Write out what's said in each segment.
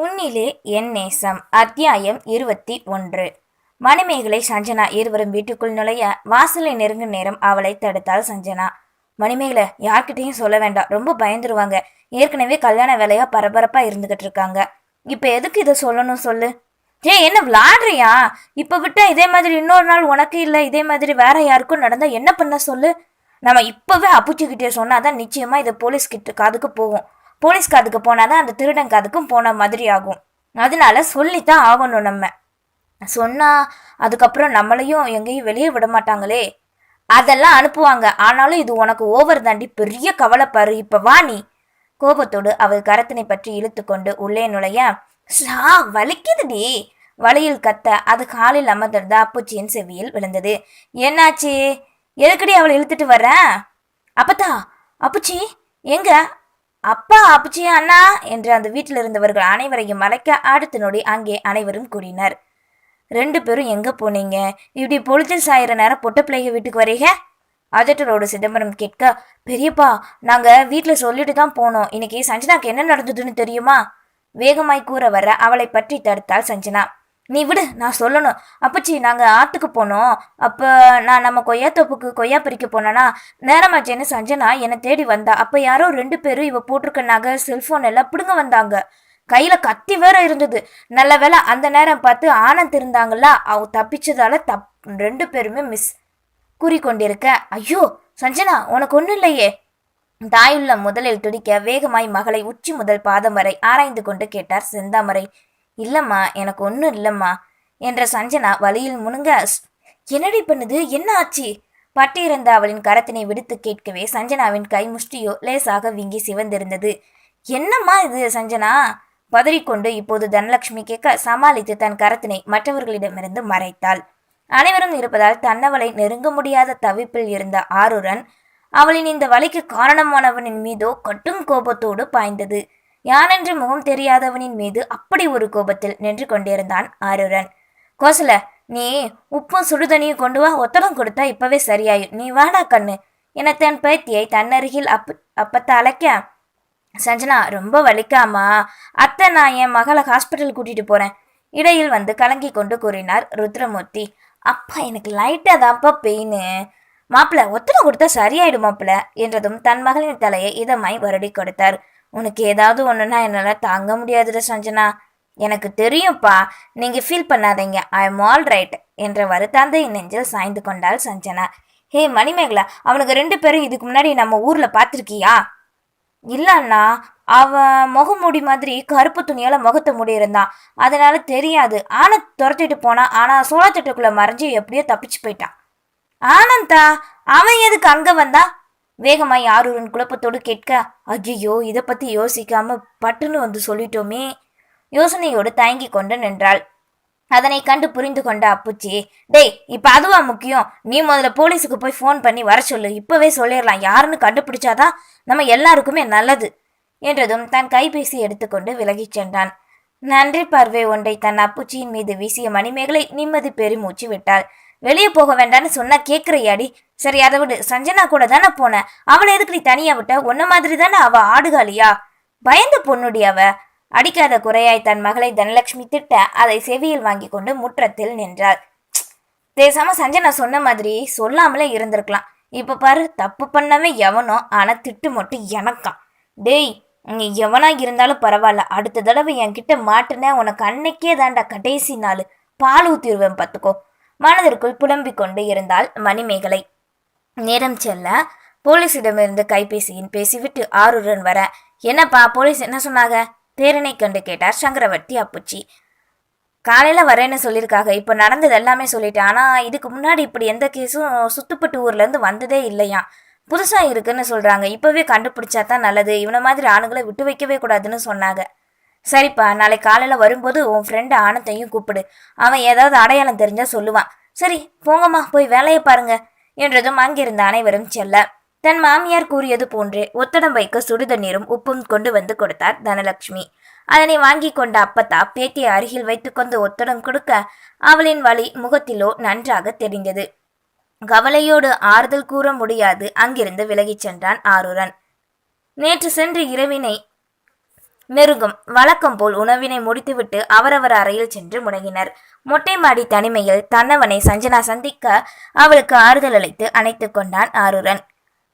உன்னிலே என் நேசம். அத்தியாயம் இருபத்தி ஒன்று. மணிமேகலை சஞ்சனா இருவரும் வீட்டுக்குள் நுழைய வாசலை நெருங்கும் நேரம் அவளை தடுத்தாள் சஞ்சனா. மணிமேகலை யார்கிட்டையும் சொல்ல வேண்டாம். ரொம்ப பயந்துருவாங்க. ஏற்கனவே கல்யாண வேலையா பரபரப்பா இருந்துகிட்டு இருக்காங்க. இப்ப எதுக்கு இதை சொல்லணும் சொல்லு? ஏ என்ன விளாடுறியா? இப்ப விட்டா இதே மாதிரி இன்னொரு நாள் உனக்கு இல்ல இதே மாதிரி வேற யாருக்கும் நடந்தா என்ன பண்ண சொல்லு? நம்ம இப்பவே அப்புச்சிக்கிட்டே சொன்னாதான் நிச்சயமா இதை போலீஸ் கிட்ட காதுக்கு போகும். போலீஸ் காதுக்கு போனாதான் அந்த திருடன் காதுக்கும் போன மாதிரி ஆகும். அதனால சொல்லித்தான் ஆகணும் நம்ம. சொன்னா அதுக்கப்புறம் நம்மளையும் எங்கேயும் வெளியே விட மாட்டாங்களே அதெல்லாம் அனுப்புவாங்க. ஆனாலும் இது உனக்கு ஓவர் தாண்டி பெரிய கவலைப்பாரு இப்ப வா நீ. கோபத்தோடு அவள் கரத்தினை பற்றி இழுத்து கொண்டு உள்ளே நுழைய ஷா வலிக்குதுடி வலையில் கத்த அது காலில் அமர்ந்திருந்த அப்புச்சியின் செவியில் விழுந்தது. என்னாச்சு? எதுக்கடி அவளை இழுத்துட்டு வர்ற? அப்பத்தா அப்புச்சி எங்க? அப்பா அப்பச்சி அண்ணா என்று அந்த வீட்டில் இருந்தவர்கள் அனைவரையும் மலைக்க அடுத்த நொடி அங்கே அனைவரும் கூடினர். ரெண்டு பேரும் எங்க போனீங்க? இப்படி பொழுது சாயிற நேரம் பொட்ட பிள்ளைங்க வீட்டுக்கு வரீங்க? அதட்டரோடு சிதம்பரம் கேட்க பெரியப்பா நாங்க வீட்டில் சொல்லிட்டு தான் போனோம். இன்னைக்கு சஞ்சனாக்கு என்ன நடந்ததுன்னு தெரியுமா? வேகமாய் கூற வர அவளை பற்றி தடுத்தாள் சஞ்சனா. நீ விடு நான் சொல்லணும். அப்பச்சி நாங்கள் ஆற்றுக்கு போனோம். அப்போ நான் நம்ம கொய்யா தோப்புக்கு கொய்யா பறிக்க போனேன்னா நேரமாச்சேன்னு சஞ்சனா என்னை தேடி வந்தா. அப்போ யாரோ ரெண்டு பேரும் இவ போட்டிருக்க நகை செல்ஃபோன் எல்லாம் பிடுங்க வந்தாங்க. கையில கத்தி வேற இருந்தது. நல்ல வேளை அந்த நேரம் பார்த்து ஆனந்த் இருந்தாங்கல்ல அவ தப்பிச்சதால தப் ரெண்டு பேருமே மிஸ் கூறிக்கொண்டிருக்க ஐயோ சஞ்சனா உனக்கு ஒன்றும் இல்லையே. தாயுள்ள முதலில் துடிக்க வேகமாய் மகளை உச்சி முதல் பாதம் வரை ஆராய்ந்து கொண்டு கேட்டார் செந்தாமரை. இல்லம்மா எனக்கு ஒன்றும் இல்லைம்மா என்ற சஞ்சனா வழியில் முணுங்க. என்னடி பண்ணுது? என்ன ஆச்சு? பட்டியிருந்த அவளின் கரத்தினை விடுத்து கேட்கவே சஞ்சனாவின் கை முஷ்டியோ லேசாக விங்கி சிவந்திருந்தது. என்னம்மா இது சஞ்சனா? பதறிக்கொண்டு இப்போது தனலட்சுமி கேட்க சமாளித்து தன் கரத்தினை மற்றவர்களிடமிருந்து மறைத்தாள். அனைவரும் இருப்பதால் தன்னவளை நெருங்க முடியாத தவிப்பில் இருந்த ஆருரன் அவளின் இந்த வழிக்கு காரணமானவனின் மீதோ கட்டும் கோபத்தோடு பாய்ந்தது. யானென்று முகம் தெரியாதவனின் மீது அப்படி ஒரு கோபத்தில் நின்று கொண்டிருந்தான் ஆருரன். கோசல நீ உப்பும் சுடுதண்ணியும் கொண்டு வா ஒத்தடம் கொடுத்தா இப்பவே சரியாயும் நீ வாடா கண்ணு. என தன் பேத்தியை தன்னருகில் அப்ப அப்பத்த அழைக்க சஞ்சனா ரொம்ப வலிக்காமா? அத்தை நான் என் மகளை ஹாஸ்பிட்டல் கூட்டிட்டு போறேன். இடையில் வந்து கலங்கி கொண்டு கூறினார் ருத்ரமூர்த்தி. அப்பா எனக்கு லைட்டா தான்ப்பா பெயின் மாப்பிள்ள ஒத்தனை கொடுத்தா சரியாயிடும் மாப்பிள்ள என்றதும் தன் மகளின் தலையை இதமாய் வருடி கொடுத்தார். உனக்கு ஏதாவது ஒன்றுனா என்னால் தாங்க முடியாதுடா சஞ்சனா. எனக்கு தெரியும்ப்பா. நீங்கள் ஃபீல் பண்ணாதீங்க. ஐ எம் ஆல் ரைட் என்ற வருத்தாந்தை நெஞ்சில் சாய்ந்து கொண்டாள் சஞ்சனா. ஹே மணிமேகலா அவனுக்கு ரெண்டு பேரும் இதுக்கு முன்னாடி நம்ம ஊரில் பார்த்துருக்கியா? இல்லைன்னா அவன் முகமூடி மாதிரி கருப்பு துணியால் முகத்தை மூடி இருந்தான் அதனால தெரியாது. ஆனந்த் துரத்திட்டு போனான் ஆனால் சோளத்திட்டுக்குள்ள மறைஞ்சு எப்படியோ தப்பிச்சு போயிட்டான். ஆனந்தா அவன் எதுக்கு அங்கே வந்தான் வேகமாய் ஆரூரன் குழப்பத்தோடு கேட்க ஐயோ இதை பத்தி யோசிக்காம பட்டுன்னு வந்து சொல்லிட்டோமே. யோசனையோடு தயங்கி கொண்டு நின்றாள். அதனை கண்டு புரிந்து கொண்ட அப்புச்சி டேய் இப்ப அதுவா முக்கியம்? நீ முதல்ல போலீஸுக்கு போய் ஃபோன் பண்ணி வர சொல்லு. இப்பவே சொல்லிடலாம். யாருன்னு கண்டுபிடிச்சாதான் நம்ம எல்லாருக்குமே நல்லது. என்றதும் தன் கைபேசி எடுத்துக்கொண்டு விலகிச் சென்றான். நன்றி பார்வை ஒன்றை. தன் அப்புச்சியின் மீது வீசிய மணிமேகலை நிம்மதி பெருமூச்சு விட்டாள். வெளியே போக வேண்டாம்னு சொன்னா கேக்குறியாடி. சரி அதை விடு. சஞ்சனா கூட தானே போன. அவளை எதுக்கு நீ தனியா விட்ட? உன்ன மாதிரி தானே அவ ஆடுகாலியா? பயந்த பொண்ணுடி அவ. அடிக்காத குறையாய் தன் மகளை தனலட்சுமி திட்ட அதை செவியில் வாங்கி கொண்டு முற்றத்தில் நின்றாள். ப்ச். பேசாம சஞ்சனா சொன்ன மாதிரி சொல்லாமலே இருந்திருக்கலாம். இப்ப பாரு தப்பு பண்ணவே எவனோ ஆனா திட்டு மட்டும் எனக்காம் டேய் நீ எவனா இருந்தாலும் பரவாயில்ல. அடுத்த தடவை என்கிட்ட மாட்டுன உனக்கு அன்னைக்கே தாண்டா கடைசி நாள். பால் ஊத்திடுவேன் பார்த்துக்கோ மனதிற்குள் புலம்பிக் கொண்டு இருந்தாள் மணிமேகலை. நேரம் செல்ல போலீஸிடமிருந்து கைபேசியின் பேசிவிட்டு ஆரூரன் வர என்னப்பா போலீஸ் என்ன சொன்னாங்க? பேரனை கண்டு கேட்டார் சங்கரவர்த்தி அப்புச்சி. காலையில வரேன்னு சொல்லியிருக்காங்க. இப்போ நடந்தது எல்லாமே சொல்லிட்டேன். ஆனா இதுக்கு முன்னாடி இப்படி எந்த கேஸும் சுத்துப்பட்டு ஊர்ல இருந்து வந்ததே இல்லையா புதுசா இருக்குன்னு சொல்றாங்க. இப்பவே கண்டுபிடிச்சா தான் நல்லது. இவனை மாதிரி ஆணுங்களை விட்டு வைக்கவே கூடாதுன்னு சொன்னாங்க. சரிப்பா நாளை காலையில் வரும்போது உன் ஃப்ரெண்டு ஆனத்தையும் கூப்பிடு. அவன் ஏதாவது அடையாளம் தெரிஞ்சால் சொல்லுவான். சரி போங்கம்மா போய் வேலையை பாருங்க என்றதும் அங்கிருந்த அனைவரும் செல்ல. தன் மாமியார் கூறியது போன்றே ஒத்தடம் வைக்க சுடுதண்ணீரும் உப்பும் கொண்டு வந்து கொடுத்தார் தனலட்சுமி அதனை வாங்கி கொண்ட அப்பத்தா பேத்தியை அருகில் வைத்துக்கொண்டு ஒத்தடம் கொடுக்க அவளின் வழி முகத்திலோ நன்றாக தெரிந்தது. கவலையோடு ஆறுதல் கூற முடியாது அங்கிருந்து விலகிச் சென்றான் ஆரூரன். நேற்று சென்று இரவினை மெருகும். வழக்கம் போல் உணவினை முடித்துவிட்டு அவரவர் அறையில் சென்று முடங்கினர் மொட்டை மாடி தனிமையில் தன்னவனை சஞ்சனா சந்திக்க அவளுக்கு ஆறுதல் அளித்து அணைத்து கொண்டான் ஆரூரன்.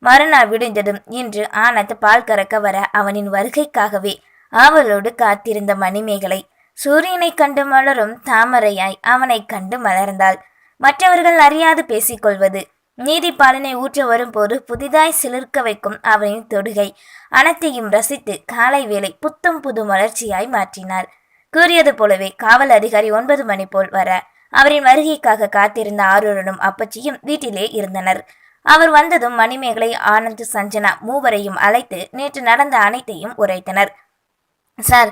மறுநாள் விடிந்ததும் இன்று ஆனந்த் பால் கறக்க வர அவனின் வருகைக்காகவே அவளோடு காத்திருந்த மணிமேகலை சூரியனை கண்டு மலரும் தாமரையாய் அவனை கண்டு மலர்ந்தாள். மற்றவர்கள் அறியாது பேசிக்கொள்வது நீதி பாலனை ஊற்ற வரும்போது புதிதாய் சிலிர்க்க வைக்கும் அவனின் தொடுகை. அனைத்தையும் ரசித்து காலை வேளை புத்தம் புது மலர்ச்சியாய் மாற்றினாள். கூறியது போலவே காவல் அதிகாரி ஒன்பது மணி போல் வர அவரின் வருகைக்காக காத்திருந்த ஆரூரனும் அப்பச்சியும் வீட்டிலே இருந்தனர். அவர் வந்ததும் மணிமேகலை ஆனந்த் சஞ்சனா மூவரையும் அழைத்து நேற்று நடந்த அனைத்தையும் உரைத்தனர். சார்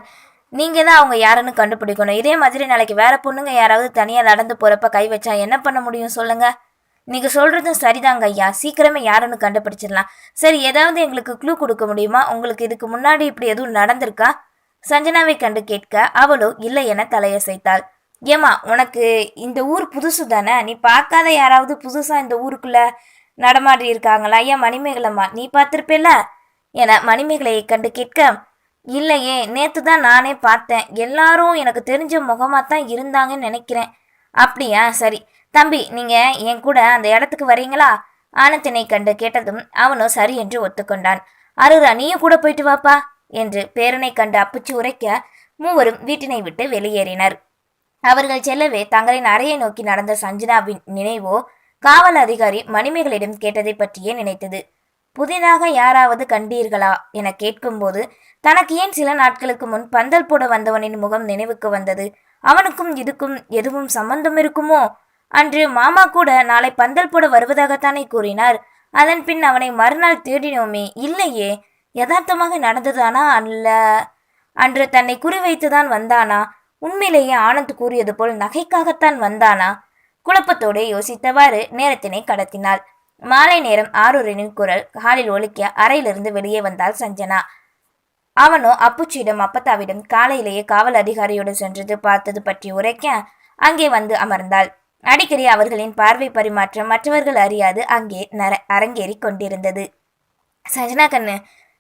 நீங்க தான் அவங்க யாருன்னு கண்டுபிடிக்கணும். இதே மாதிரி நாளைக்கு வேற பொண்ணுங்க யாராவது தனியா நடந்து போறப்ப கை வச்சா என்ன பண்ண முடியும் சொல்லுங்க. நீங்க சொல்றதும் சரிதாங்க ஐயா. சீக்கிரமே யாருன்னு கண்டுபிடிச்சிடலாம். சரி ஏதாவது எங்களுக்கு க்ளூ கொடுக்க முடியுமா? உங்களுக்கு இதுக்கு முன்னாடி இப்படி எதுவும் நடந்திருக்கா? சஞ்சனாவை கண்டு கேட்க அவளோ இல்லை என தலையசைத்தாள். ஏமா உனக்கு இந்த ஊர் புதுசு தானே? நீ பார்க்காத யாராவது புதுசா இந்த ஊருக்குள்ள நடமாடி இருக்காங்களா? ஐயா மணிமேகலம்மா நீ பார்த்துருப்பேல என மணிமேகலையை கண்டு கேட்க இல்லையே நேத்து தான் நானே பார்த்தேன். எல்லாரும் எனக்கு தெரிஞ்ச முகமாக தான் இருந்தாங்கன்னு நினைக்கிறேன். அப்படியா? சரி தம்பி நீங்க என் கூட அந்த இடத்துக்கு வரீங்களா? ஆனந்தினை கண்டு கேட்டதும் அவனும் சரி என்று ஒத்துக்கொண்டான். அருரா நீயும் கூட போயிட்டு வாப்பா என்று பேரனை கண்டு அப்புச்சி உரைக்க மூவரும் வீட்டினை விட்டு வெளியேறினர். அவர்கள் செல்லவே தங்களின் அறையை நோக்கி நடந்த சஞ்சனாவின் நினைவோ காவல் அதிகாரி மணிமேகலிடம் கேட்டதை பற்றியே நினைத்தது. புதிதாக யாராவது கண்டீர்களா? என கேட்கும்போது தனக்கு ஏன் சில நாட்களுக்கு முன் பந்தல் போட வந்தவனின் முகம் நினைவுக்கு வந்தது? அவனுக்கும் இதுக்கும் எதுவும் சம்பந்தம் இருக்குமோ? அன்று மாமா கூட நாளை பந்தல் போட வருவதாகத்தானே கூறினார். அதன் பின் அவனை மறுநாள் தேடினோமே இல்லையே யதார்த்தமாக நடந்ததானா அல்ல? அன்று தன்னை குறிவைத்துதான் வந்தானா? உண்மையிலேயே ஆனந்த் கூறியது போல் நகைக்காகத்தான் வந்தானா? குழப்பத்தோடு யோசித்தவாறு நேரத்தினை கடத்தினாள். மாலை நேரம் ஆரூரின் குரல் காலில் ஒலிக்க அறையிலிருந்து வெளியே வந்தாள் சஞ்சனா. அவனோ அப்புச்சியிடம் அப்பத்தாவிடம் காலையிலேயே காவல் அதிகாரியோடு சென்றது பார்த்தது பற்றி உரைக்க அங்கே வந்து அமர்ந்தாள். அடிக்கடி அவர்களின் பார்வை பரிமாற்றம் மற்றவர்கள் அறியாது அங்கே நர அரங்கேறி கொண்டிருந்தது. சஞ்சனா கண்ணு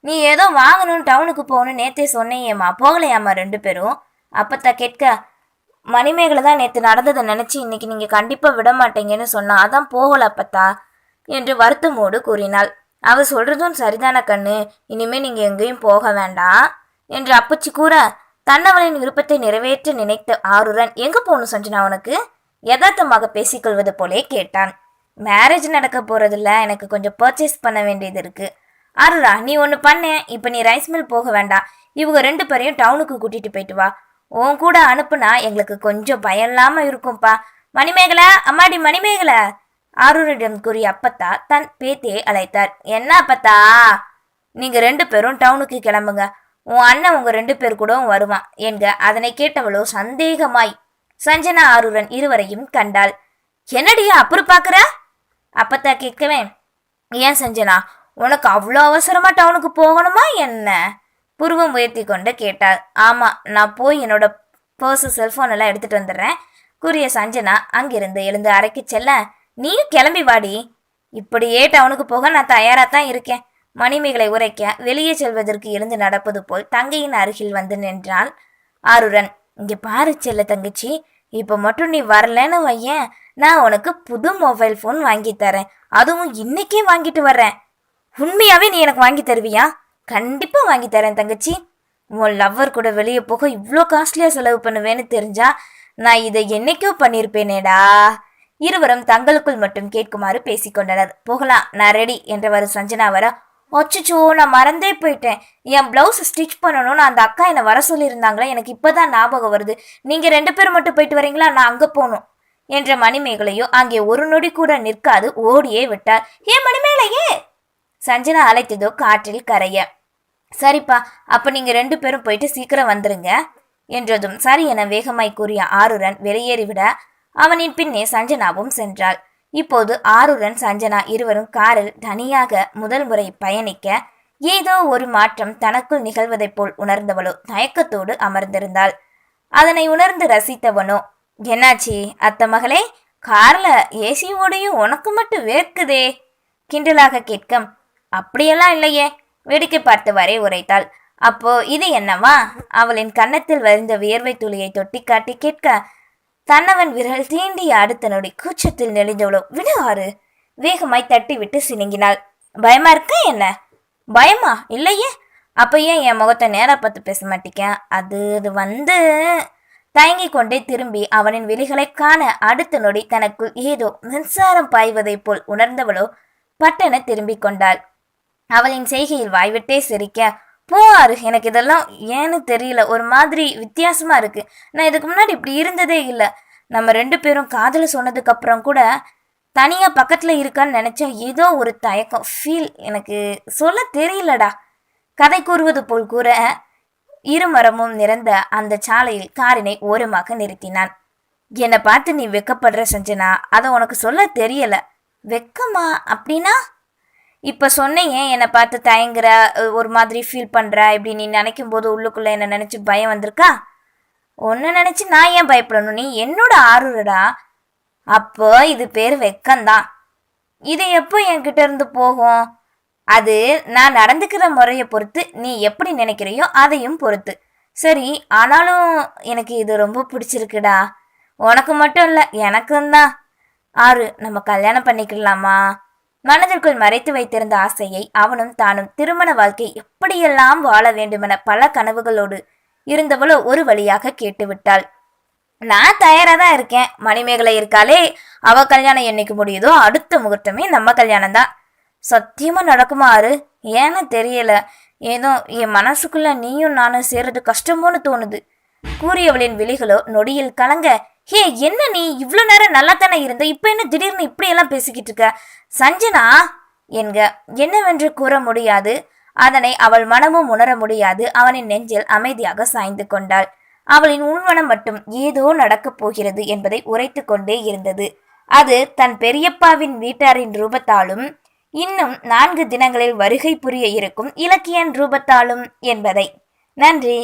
நீ ஏதோ வாங்கணும்னு டவுனுக்கு போகணும் நேத்தே சொன்னேயேம்மா. போகலையாம்மா ரெண்டு பேரும்? அப்பத்தா கேட்க மணிமேகலை தான் நேற்று நடந்ததை நினச்சி இன்னைக்கு நீங்கள் கண்டிப்பாக விட மாட்டீங்கன்னு சொன்னா அதான் போகல அப்பத்தா என்று வருத்தமோடு கூறினாள். அவ சொல்றதும் சரிதான கண்ணு. இனிமே நீங்க எங்கேயும் போக வேண்டாம் என்று அப்பச்சி கூற தன்னவளின் விருப்பத்தை நிறைவேற்ற நினைத்த ஆருடன் எங்க போகணும் சஞ்சனா உனக்கு? யதார்த்தமாக பேசிக்கொள்வது போலே கேட்டான். மேரேஜ் நடக்க போறதில்ல எனக்கு கொஞ்சம் பர்ச்சேஸ் பண்ண வேண்டியது இருக்கு. அருளா நீ ஒன்று பண்ண. இப்போ நீ ரைஸ் மில் போக வேண்டாம். இவங்க ரெண்டு பேரையும் டவுனுக்கு கூட்டிட்டு போயிட்டு வா. உன் கூட அனுப்புனா எங்களுக்கு கொஞ்சம் பயம் இருக்கும்ப்பா இருக்கும்பா. மணிமேகலை அம்மாடி மணிமேகலை. ஆரூரிடம் கூறிய அப்பத்தா தன் பேத்தியை அழைத்தார். என்ன அப்பத்தா? நீங்க ரெண்டு பேரும் டவுனுக்கு கிளம்புங்க. உன் அண்ணன் உங்க ரெண்டு பேர் கூடவும் வருவான். என்க அதனை கேட்டவளோ சந்தேகமாய் சஞ்சனா ஆருடன் இருவரையும் கண்டாள். என்னடியா அப்புறம் பாக்குற அப்பத்தா கேட்கவே ஏன் சஞ்சனா உனக்கு அவ்வளோ அவசரமா டவுனுக்கு போகணுமா என்ன? புருவம் உயர்த்தி கொண்டு கேட்டாள். ஆமா நான் போய் என்னோட பர்ஸு செல்போன் எல்லாம் எடுத்துட்டு வந்துடுறேன். கூறிய சஞ்சனா அங்கிருந்து எழுந்து அறைக்கு செல்ல நீயும் கிளம்பி வாடி. இப்படியே டவுனுக்கு போக நான் தயாரா தான் இருக்கேன். மணிமேகலை உரைக்க வெளியே செல்வதற்கு எழுந்து நடப்பது போல் தங்கையின் அருகில் வந்து நின்றாள் ஆருடன் இங்க பாரு செல்ல தங்கச்சி இப்போ மட்டும் நீ வரலன்னு வையேன். நான் உனக்கு புது மொபைல் ஃபோன் வாங்கி தரேன். அதுவும் இன்னைக்கே வாங்கிட்டு வர்றேன். உண்மையாவே நீ எனக்கு வாங்கி தருவியா? கண்டிப்பா வாங்கி தரேன் தங்கச்சி. உன் லவ்வர் கூட வெளியே போக இவ்வளோ காஸ்ட்லியா செலவு பண்ணுவேன்னு தெரிஞ்சா நான் இதை என்னைக்கோ பண்ணியிருப்பேனேடா இருவரும் தங்களுக்குள் மட்டும் கேட்குமாறு பேசிக்கொண்டனர் போகலாம் நான் ரெடி என்றவர் சஞ்சனா வர அச்சச்சோ நான் மறந்தே போயிட்டேன். என் பிளவுஸ் ஸ்டிச் பண்ணணும்னு அந்த அக்கா என்னை வர சொல்லியிருந்தாங்களே எனக்கு இப்போதான் ஞாபகம் வருது. நீங்கள் ரெண்டு பேரும் மட்டும் போயிட்டு வரீங்களா? நான் அங்கே போகணும். என்ற மணிமேகலையோ அங்கே ஒரு நொடி கூட நிற்காது ஓடியே விட்டார் ஏன் மணிமேகலையே சஞ்சனா அழைத்ததோ காற்றில் கரைய. சரிப்பா அப்ப நீங்க ரெண்டு பேரும் போயிட்டு சீக்கிரம் வந்துருங்க என்றதும் சரி என வேகமாய் கூறிய ஆருரன் வெளியேறிவிட அவனின் பின்னே சஞ்சனாவும் சென்றாள். இப்போது ஆருடன் சஞ்சனா இருவரும் காரில் தனியாக முதல் முறை பயணிக்க ஏதோ ஒரு மாற்றம் தனக்குள் நிகழ்வதைப் போல் உணர்ந்தவளோ தயக்கத்தோடு அமர்ந்திருந்தாள். அதனை உணர்ந்து ரசித்தவனோ என்னாச்சி அத்த மகளே? கார்ல ஏசி ஓடையும் உனக்கு மட்டும் வேர்க்குதே? கிண்டலாக கேட்க அப்படியெல்லாம் இல்லையே வேடிக்கை பார்த்தவாறே உரைத்தாள். அப்போ இது என்னவா? அவளின் கன்னத்தில் வரிந்த வியர்வை துளியை தொட்டி காட்டி கேட்க தன்னவன் விரல் தீண்டிய அடுத்த நொடி கூச்சத்தில் நெளிந்தவளோ விடுவாரு வேகமாய் தட்டி விட்டு சினுங்கினாள். பயமா இருக்க என்ன? பயமா? இல்லையே. அப்ப ஏன் என் முகத்தை நேரா பார்த்து பேச மாட்டேங்க? அது அது வந்து தயங்கிக் கொண்டே திரும்பி அவனின் விழிகளை காண அடுத்த நொடி தனக்குள் ஏதோ மின்சாரம் பாய்வதைப் போல் உணர்ந்தவளோ பட்டென திரும்பிக் கொண்டாள். அவளின் செய்கையில் வாய்விட்டே சிரிக்க போவார். எனக்கு இதெல்லாம் ஏன்னு தெரியல. ஒரு மாதிரி வித்தியாசமா இருக்கு. நான் இதுக்கு முன்னாடி இப்படி இருந்ததே இல்லை. நம்ம ரெண்டு பேரும் காதல சொன்னதுக்கு அப்புறம் கூட தனியா பக்கத்துல இருக்கான்னு நினைச்சா ஏதோ ஒரு தயக்கம் ஃபீல் எனக்கு சொல்ல தெரியலடா. கதை கூறுவது போல் கூற இருமரமும் நிறைந்த அந்த சாலையில் காரினை ஓரமாக நிறுத்தினான். என்னை பார்த்து நீ வெக்கப்படுற செஞ்சனா. அதை உனக்கு சொல்ல தெரியல. வெக்கமா? அப்படின்னா இப்போ சொன்னீங்க என்னை பார்த்து தயங்குற ஒரு மாதிரி ஃபீல் பண்ணுற இப்படி நீ நினைக்கும் போது உள்ளுக்குள்ளே என்னை நினச்சி பயம் வந்திருக்கா? ஒன்று நினச்சி நான் ஏன் பயப்படணும்? நீ என்னோட ஆறுடா அப்போ இது பேர் வெக்கம்தான். இது எப்போ என்கிட்ட இருந்து போகும்? அது நான் நடந்துக்கிற முறையை பொறுத்து நீ எப்படி நினைக்கிறையோ அதையும் பொறுத்து. சரி ஆனாலும் எனக்கு இது ரொம்ப பிடிச்சிருக்குடா. உனக்கு மட்டும் இல்லை எனக்கும் தான். ஆறு நம்ம கல்யாணம் பண்ணிக்கலாமா? மனதிற்குள் மறைத்து வைத்திருந்த ஆசையை அவனும் தானும் திருமண வாழ்க்கை எப்படியெல்லாம் வாழ வேண்டுமென பல கனவுகளோடு இருந்தவளோ ஒரு வழியாக கேட்டுவிட்டாள். நான் தயாரா தான் இருக்கேன். மணிமேகலை இருக்காளே. அவ கல்யாணம் என்னைக்கு முடியுதோ அடுத்த முகூர்த்தமே நம்ம கல்யாணம் தான் சத்தியமா நடக்குமாறு ஏன்னு தெரியல. ஏதோ என் மனசுக்குள்ள நீயும் நானும் சேர்றது கஷ்டமோன்னு தோணுது. கூறியவளின் விழிகளோ நொடியில் கலங்க ஹே என்ன நீ இவ்வளோ நேரம் நல்லா தானே இருந்த? இப்போ என்ன திடீர்னு இப்படியெல்லாம் பேசிக்கிட்டு இருக்க? சஞ்சனா? என்க என்னவென்று கூற முடியாது. அதனை அவள் மனமும் உணர முடியாது. அவனின் நெஞ்சில் அமைதியாக சாய்ந்து கொண்டாள். அவளின் உள்மனம் மட்டும் ஏதோ நடக்கப் போகிறது என்பதை உரைத்து கொண்டே இருந்தது. அது தன் பெரியப்பாவின் வீட்டாரின் ரூபத்தாலும் இன்னும் நான்கு தினங்களில் வருகை புரிய இருக்கும் இலக்கியன் ரூபத்தாலும் என்பதை. நன்றி.